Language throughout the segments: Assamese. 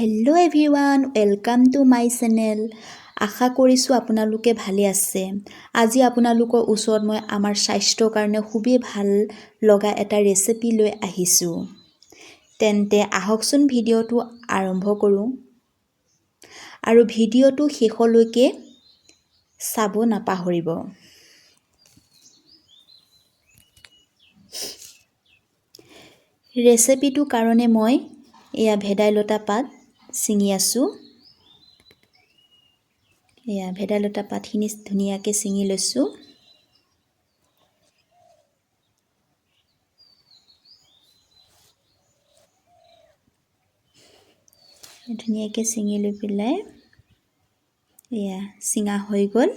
Hello' everyone welcome to my channel আশা কৰিছোঁ আপোনালোকে ভালে আছে। আজি আপোনালোকৰ ওচৰত মই আমাৰ স্বাস্থ্যৰ কাৰণে খুবেই ভাল লগা এটা ৰেচিপি লৈ আহিছোঁ। তেন্তে আহকচোন ভিডিঅ'টো আৰম্ভ কৰোঁ। আৰু ভিডিঅ'টো শেষলৈকে চাব নাপাহৰিব। ৰেচিপিটোৰ কাৰণে মই এয়া ভেদাইলতা পাত ছিঙি আছোঁ। এয়া ভেদাইলতা পাতখিনি ধুনীয়াকৈ ছিঙি লৈছোঁ। ধুনীয়াকৈ ছিঙি লৈ পেলাই এয়া ছিঙা হৈ গ'ল।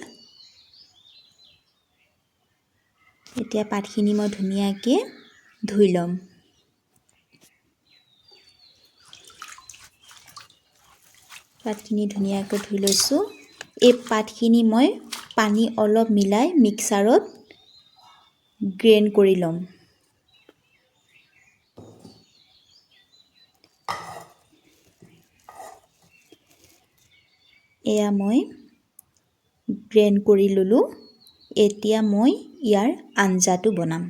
এতিয়া পাতখিনি মই ধুনীয়াকৈ ধুই ল'ম। পাতখিনি ধুনীয়াকৈ ধুই লৈছোঁ। এই পাতখিনি মই পানী অলপ মিলাই মিক্সাৰত গ্ৰেণ্ড কৰি ল'ম। এয়া মই গ্ৰেণ্ড কৰি ল'লোঁ। এতিয়া মই ইয়াৰ আঞ্জাটো বনাম।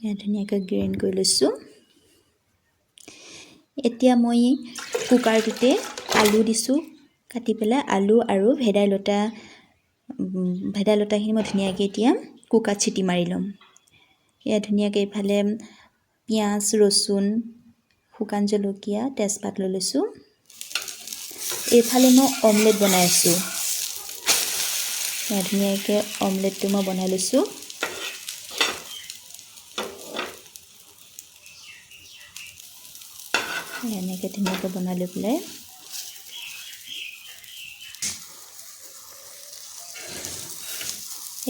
ধুনীয়াকৈ গ্ৰেণ্ড কৰি লৈছোঁ। এতিয়া মই কুকাৰটোতে আলু দিছোঁ, কাটি পেলাই আলু আৰু ভেদাইলতা ভেদাইলতাখিনি মই ধুনীয়াকৈ এতিয়া কুকাৰত চিটি মাৰি ল'ম। এয়া ধুনীয়াকৈ ইফালে পিঁয়াজ, ৰচুন, শুকান জলকীয়া, তেজপাত লৈ লৈছোঁ। এইফালে মই অমলেট বনাই আছোঁ। ধুনীয়াকৈ অমলেটটো মই বনাই লৈছোঁ। এনেকৈ ধুনীয়াকৈ বনাই লৈ পেলাই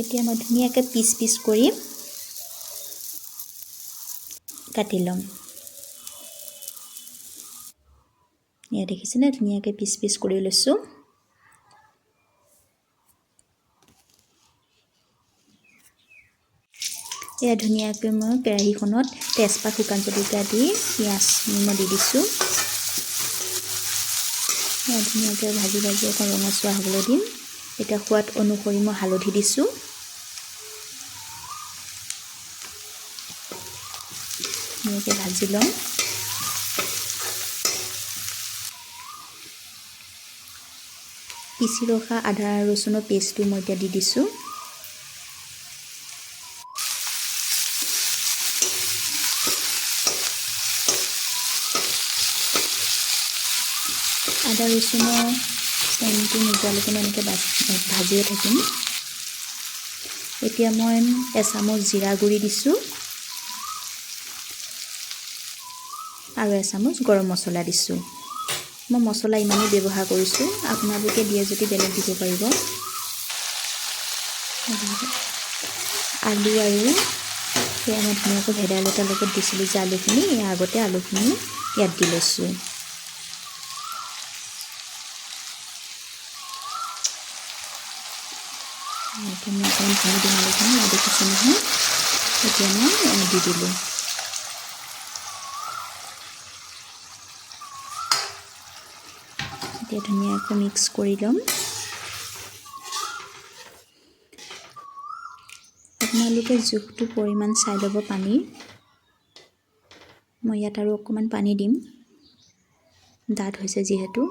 এতিয়া মই ধুনীয়াকৈ পিচ পিচ কৰি কাটি ল'ম এয়া দেখিছেনে ধুনীয়াকৈ পিচ পিচ কৰি লৈছোঁ এয়া ধুনীয়াকৈ মই কেৰাহীখনত তেজপাত শুকান জলকীয়া দি পিঁয়াজ মই দি দিছোঁ। এয়া ধুনীয়াকৈ ভাজি ভাজি অকণ ৰঙচুৱা হ'বলৈ দিম। এতিয়া সোৱাদ অনুসৰি মই হালধি দিছোঁ। ধুনীয়াকৈ ভাজি ল'ম। পিচি ৰখা আদা ৰচুনৰ পেষ্টটো মই এতিয়া দি দিছোঁ। আদা ৰচুনৰ চেনটো নোযোৱালৈকে মই এনেকৈ ভাজিয়ে থাকিম। এতিয়া মই এচামুচ জিৰা গুড়ি দিছোঁ। আৰু এচামুচ গৰম মছলা দিছোঁ। মই মছলা ইমানেই ব্যৱহাৰ কৰিছোঁ আপোনালোকে দিয়ে যদি বেলেগ দিব পাৰিব। আলু আৰু সেয়া মই ধুনীয়াকৈ ভেদাইলতাৰ লগত দিছিলোঁ যে আলুখিনি ইয়াৰ আগতে আলুখিনি ইয়াত দি লৈছোঁ। এতিয়া মই অকণমান ভাঙি দিম আলুখিনি আৰু দেখিছোঁ নহয় এতিয়া মই দি দিলোঁ এতিয়া ধুনীয়াকৈ মিক্স কৰি ল'ম আপোনালোকে জোখটো পৰিমাণ চাই ল'ব পানীৰ মই ইয়াত আৰু অকণমান পানী দিম। ডাঠ হৈছে যিহেতু।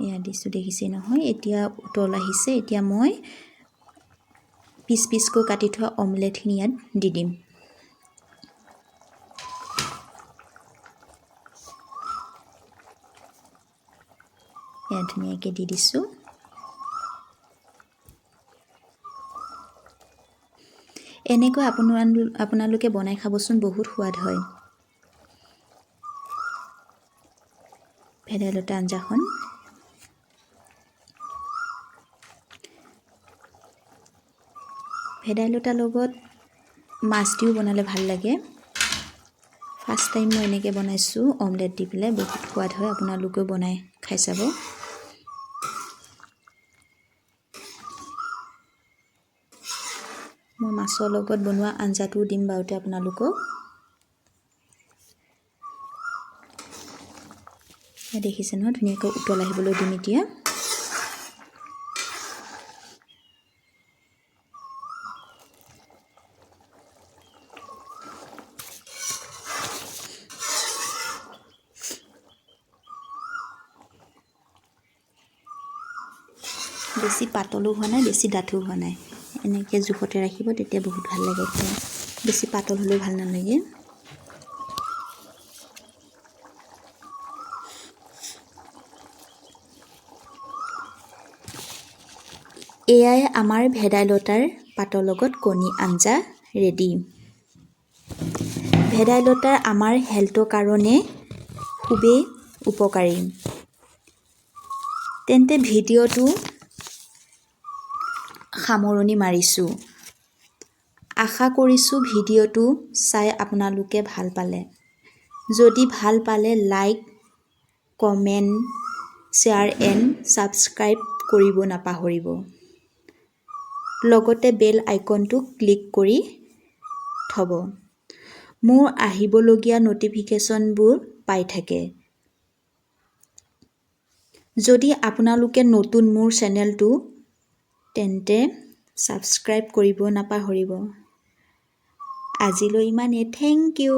এয়া দিছোঁ দেখিছেই নহয়, এতিয়া উতল আহিছে, এতিয়া মই পিচ পিচকৈ কাটি থোৱা অমলেটখিনি ইয়াত দি দিম। এয়া ধুনীয়াকৈ দি দিছোঁ। এনেকৈ আপোনালোক আপোনালোকে বনাই খাবচোন, বহুত সোৱাদ হয়। ভেদাইলতা আঞ্জাখন। ভেদাইলতাৰ লগত মাছ দিও বনালে ভাল লাগে। ফাৰ্ষ্ট টাইম মই এনেকৈ বনাইছোঁ অমলেট দি পেলাই বহুত সোৱাদ হয় আপোনালোকেও বনাই খাই চাব। মই মাছৰ লগত বনোৱা আঞ্জাটোও দিম বাৰুতে আপোনালোকক। দেখিছে নহয় ধুনীয়াকৈ উতল আহিবলৈ দিম এতিয়া। বেছি পাতলো হোৱা নাই বেছি ডাঠো হোৱা নাই। এনেকৈ জোখতে ৰাখিব তেতিয়া বহুত ভাল লাগে বেছি পাতল হ'লেও ভাল নালাগে। এয়াই আমাৰ ভেদাইলতাৰ পাতৰ লগত কণী আঞ্জা ৰেডি। ভেদাইলতাৰ আমাৰ হেল্থৰ কাৰণে খুবেই উপকাৰী। তেন্তে ভিডিঅ'টো সামৰণি মাৰিছোঁ। আশা কৰিছোঁ ভিডিঅ'টো চাই আপোনালোকে ভাল পালে। যদি ভাল পালে like comment share and subscribe কৰিব নাপাহৰিব। লগতে বেল আইকনটো ক্লিক কৰি থ'ব। মোৰ আহিবলগীয়া ন'টিফিকেশ্যনবোৰ পাই থাকে। যদি আপোনালোকে নতুন মোৰ চেনেলটো তেন্তে ছাবস্ক্ৰাইব কৰিব নাপাহৰিব। আজিলৈ ইমানেই। Thank you.